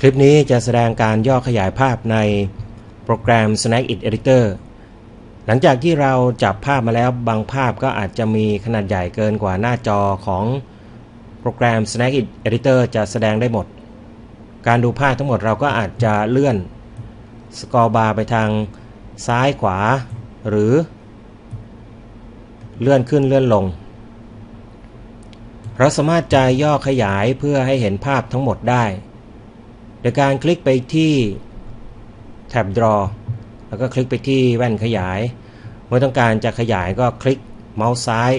คลิปนี้จะแสดงการย่อขยายภาพในโปรแกรม Snack It Editor หลังจากที่เราจับภาพมาแล้วบางภาพก็อาจจะมีขนาดใหญ่เกินกว่าหน้าจอของโปรแกรม Snack It Editor จะแสดงได้หมด การดูภาพทั้งหมดเราก็อาจจะเลื่อนสกอร์บาร์ไปทางซ้ายขวา หรือ เลื่อนขึ้นเลื่อนลง เราสามารถจะย่อขยายเพื่อให้เห็นภาพทั้งหมดได้ ดยการคลิกไปที่แท็บ Draw แล้วก็คลิกไปที่แว่นขยาย เมื่อต้องการจะขยายก็คลิกเมาส์ซ้าย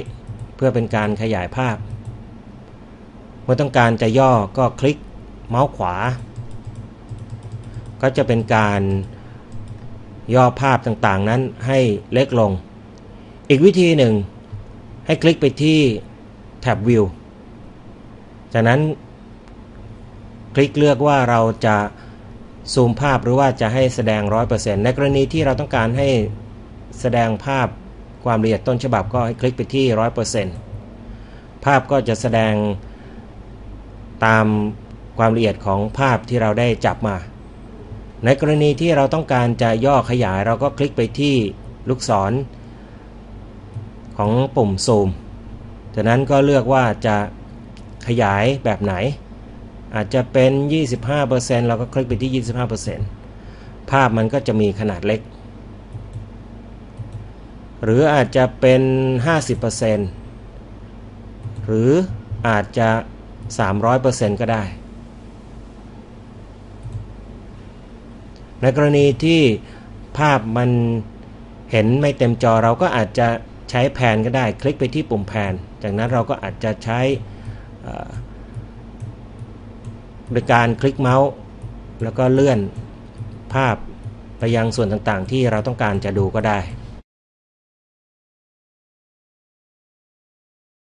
เพื่อเป็นการขยายภาพ เมื่อต้องการจะย่อก็คลิกเมาส์ขวา ก็จะเป็นการย่อภาพต่างๆนั้นให้เล็กลง อีกวิธีหนึ่ง ให้คลิกไปที่แท็บ View จากนั้น ลิกเลือกว่าเราจะซูมภาพหรือว่าจะให้แสดง 100%ในกรณีที่เราต้องการให้แสดงภาพความละเอียดต้นฉบับก็ให้คลิกไปที่ 100%ภาพก็จะแสดงตามความละเอียดของภาพที่เราได้จับมา ในกรณีที่เราต้องการจะย่อขยายเราก็คลิกไปที่ลูกศร ของปุ่มซูมจากนั้นก็เลือกว่าจะขยายแบบไหน อาจจะเป็น 25%เราก็คลิกไปที่ 25%ภาพมันก็จะมีขนาดเล็ก หรืออาจจะเป็น 50%หรืออาจจะ 300%ก็ได้ ในกรณีที่ภาพมันเห็นไม่เต็มจอเราก็อาจจะใช้แพนก็ได้ คลิกไปที่ปุ่มแพนจากนั้นเราก็อาจจะใช้ โดยการคลิกเมาส์ แล้วก็เลื่อนภาพไปยังส่วนต่างๆ ที่เราต้องการจะดูก็ได้